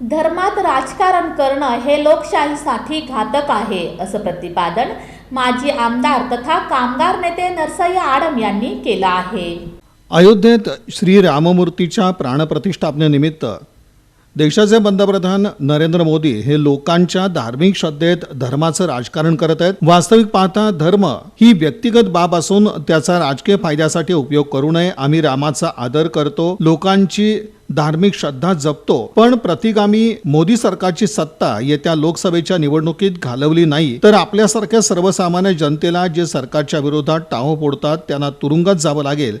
धर्मात राजकारण करणं हे लोकशाहीसाठी घातक आहे असं प्रतिपादन माजी आमदार तथा कामगार नेते नरसय्या आडम यांनी केलं आहे. अयोध्येत श्री राममूर्तीच्या प्राणप्रतिष्ठापनेनिमित्त देशाचे पंतप्रधान नरेंद्र मोदी हे लोकांच्या धार्मिक श्रद्धेत धर्माचं राजकारण करत आहेत. वास्तविक पाहता धर्म ही व्यक्तिगत बाब असून त्याचा राजकीय फायद्यासाठी उपयोग करू नये. आम्ही रामाचा आदर करतो. लोकांची धार्मिक श्रद्धा जपतो पण प्रतिगामी मोदी सरकारची सत्ता येत्या लोकसभेच्या निवडणुकीत घालवली नाही तर आपल्यासारख्या सर्वसामान्य जनतेला जे सरकारच्या विरोधात टाहो फोडतात त्यांना तुरुंगात जावं लागेल.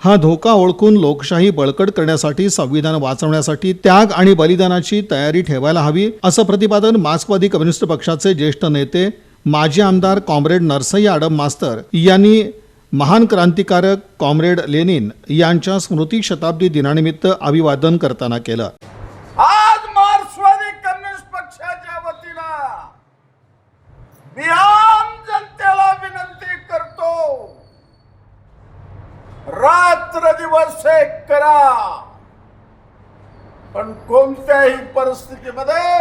हा धोका ओळखून लोकशाही बळकट करण्यासाठी संविधान वाचवण्यासाठी त्याग आणि बलिदानाची तयारी ठेवायला हवी असं प्रतिपादन मार्क्सवादी कम्युनिस्ट पक्षाचे ज्येष्ठ नेते माजी आमदार कॉम्रेड नरसय्या आडम मास्तर यांनी महान क्रांतिकारक कॉम्रेड लेनिन यांच्या स्मृती शताब्दी दिनानिमित्त अभिवादन करताना केलं. आज मार्क्सवादी कम्युनिस्ट पक्षाच्या वतीनं मी आम जनतेला विनंती करतो. रात्र दिवस एक करा. पण कोणत्याही परिस्थितीमध्ये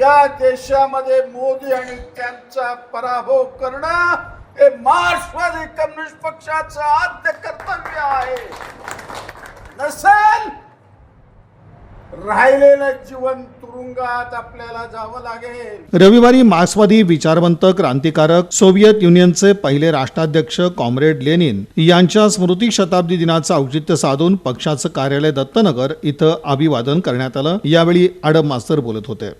या देशामध्ये मोदी आणि त्यांचा पराभव करणं हे मार्क्सवादी कम्युनिस्ट पक्षाचं आद्य कर्तव्य आहे. नसेल राहिलेलं जीवन तुरुंगात आपल्याला जावं लागेल. रविवारी मार्क्सवादी विचारवंत क्रांतिकारक सोव्हिएत युनियनचे पहिले राष्ट्राध्यक्ष कॉम्रेड लेनिन यांच्या स्मृती शताब्दी दिनाचं औचित्य साधून पक्षाचं कार्यालय दत्तनगर इथं अभिवादन करण्यात आलं. यावेळी आडम मास्तर बोलत होते.